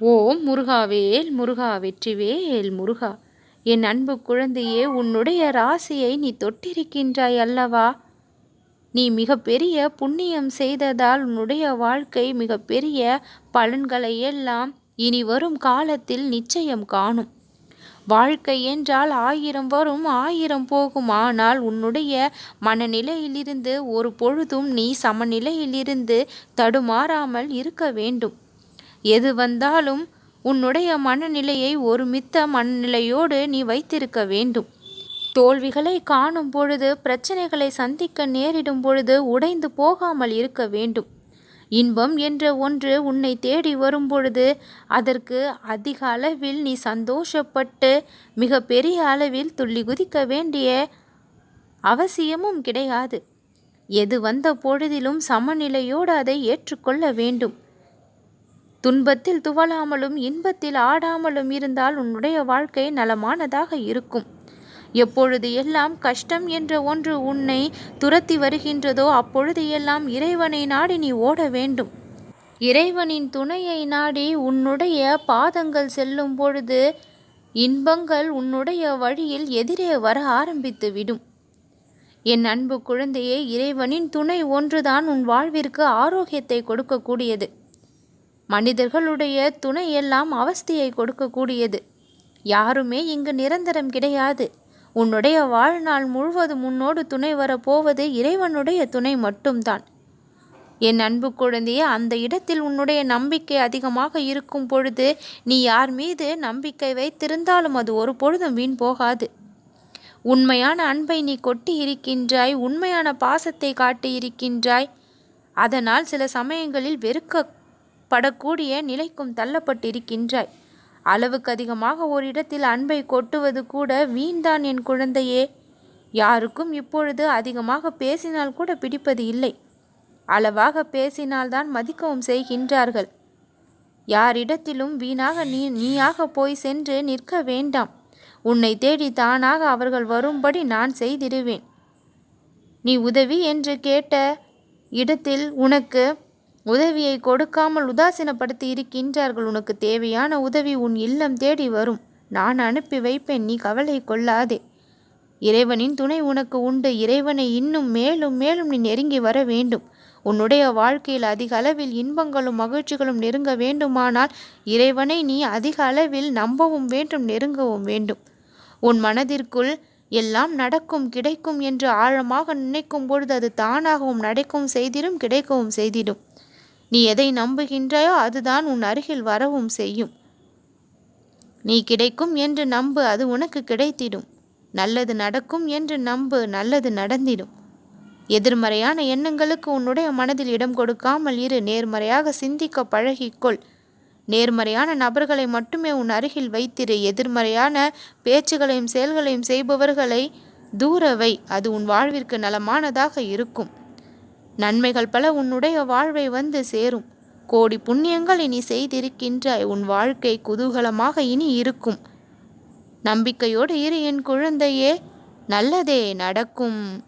ஓம் முருகாவேல் முருகா வெற்றிவேல் முருகா. என் அன்பு குழந்தையே உன்னுடைய ராசியை நீ தொட்டிருக்கின்றாய் அல்லவா? நீ மிகப்பெரிய புண்ணியம் செய்ததால் உன்னுடைய வாழ்க்கை மிகப்பெரிய பலன்களை எல்லாம் இனி வரும் காலத்தில் நிச்சயம் காணும். வாழ்க்கை என்றால் ஆயிரம் வரும் ஆயிரம் போகும். ஆனால் உன்னுடைய மனநிலையிலிருந்து ஒரு பொழுதும் நீ சமநிலையிலிருந்து தடுமாறாமல் இருக்க வேண்டும். எது வந்தாலும் உன்னுடைய மனநிலையை ஒருமித்த மனநிலையோடு நீ வைத்திருக்க வேண்டும். தோல்விகளை காணும் பொழுது பிரச்சனைகளை சந்திக்க நேரிடும் பொழுது உடைந்து போகாமல் இருக்க வேண்டும். இன்பம் என்ற ஒன்று உன்னை தேடி வரும் பொழுது அதற்கு அதிக அளவில் நீ சந்தோஷப்பட்டு மிக பெரிய அளவில் துள்ளி குதிக்க வேண்டிய அவசியமும் கிடையாது. எது வந்த பொழுதிலும் சமநிலையோடு அதை ஏற்றுக்கொள்ள வேண்டும். துன்பத்தில் துவளாமலும் இன்பத்தில் ஆடாமலும் இருந்தால் உன்னுடைய வாழ்க்கை நலமானதாக இருக்கும். எப்பொழுது எல்லாம் கஷ்டம் என்ற ஒன்று உன்னை துரத்தி வருகின்றதோ அப்பொழுது எல்லாம் இறைவனை நாடி நீ ஓட வேண்டும். இறைவனின் துணையை நாடி உன்னுடைய பாதங்கள் செல்லும் பொழுது இன்பங்கள் உன்னுடைய வழியில் எதிரே வர ஆரம்பித்து விடும். என் அன்பு குழந்தையே இறைவனின் துணை ஒன்றுதான் உன் வாழ்விற்கு ஆரோக்கியத்தை கொடுக்கக்கூடியது. மனிதர்களுடைய துணை எல்லாம் அவஸ்தையை கொடுக்கக்கூடியது. யாருமே இங்கு நிரந்தரம் கிடையாது. உன்னுடைய வாழ்நாள் முழுவதும் உன்னோடு துணை வரப்போவது இறைவனுடைய துணை மட்டும்தான். என் அன்பு குழந்தையே அந்த இடத்தில் உன்னுடைய நம்பிக்கை அதிகமாக இருக்கும் பொழுது நீ யார் மீது நம்பிக்கை வைத்திருந்தாலும் அது ஒரு பொழுதும் வீண் போகாது. உண்மையான அன்பை நீ கொட்டி இருக்கின்றாய் உண்மையான பாசத்தை காட்டி இருக்கின்றாய். அதனால் சில சமயங்களில் வெறுக்க படக்கூடிய நிலைக்கும் தள்ளப்பட்டிருக்கின்றாய். அளவுக்கு அதிகமாக ஒரு இடத்தில் அன்பை கொட்டுவது கூட வீண்தான் என் குழந்தையே. யாருக்கும் இப்பொழுது அதிகமாக பேசினால் கூட பிடிப்பது இல்லை. அளவாக பேசினால்தான் மதிக்கவும் செய்கின்றார்கள். யாரிடத்திலும் வீணாக நீ நீயாக போய் சென்று நிற்க வேண்டாம். உன்னை தேடி தானாக அவர்கள் வரும்படி நான் செய்திடுவேன். நீ உதவி என்று கேட்ட இடத்தில் உனக்கு உதவியை கொடுக்காமல் உதாசீனப்படுத்தி இருக்கின்றார்கள் உனக்கு தேவையான உதவி உன் இல்லம் தேடி வரும். நான் அனுப்பி வைப்பேன். நீ கவலை கொள்ளாதே. இறைவனின் துணை உனக்கு உண்டு. இறைவனை இன்னும் மேலும் மேலும் நீ நெருங்கி வர வேண்டும். உன்னுடைய வாழ்க்கையில் அதிக அளவில் இன்பங்களும் மகிழ்ச்சிகளும் நெருங்க வேண்டுமானால் இறைவனை நீ அதிக அளவில் நம்பவும் வேண்டும் நெருங்கவும் வேண்டும். உன் மனதிற்குள் எல்லாம் நடக்கும் கிடைக்கும் என்று ஆழமாக நினைக்கும் பொழுது அது தானாகவும் நடக்கும் செய்திடும் கிடைக்கவும் செய்திடும். நீ எதை நம்புகின்றாயோ அதுதான் உன் அருகில் வரவும் செய்யும். நீ கிடைக்கும் என்று நம்பு அது உனக்கு கிடைத்திடும். நல்லது நடக்கும் என்று நம்பு நல்லது நடந்திடும். எதிர்மறையான எண்ணங்களுக்கு உன்னுடைய மனதில் இடம் கொடுக்காமல் இரு நேர்மறையாக சிந்திக்க பழகிக்கொள். நேர்மறையான நபர்களை மட்டுமே உன் அருகில் வைத்திரு. எதிர்மறையான பேச்சுகளையும் செயல்களையும் செய்பவர்களை தூரவை அது உன் வாழ்விற்கு நலமானதாக இருக்கும். நன்மைகள் பல உன்னுடைய வாழ்வை வந்து சேரும். கோடி புண்ணியங்கள் இனி செய்திருக்கின்றாய். உன் வாழ்க்கை குதூகலமாக இனி இருக்கும். நம்பிக்கையோடு இரு என் குழந்தையே நல்லதே நடக்கும்.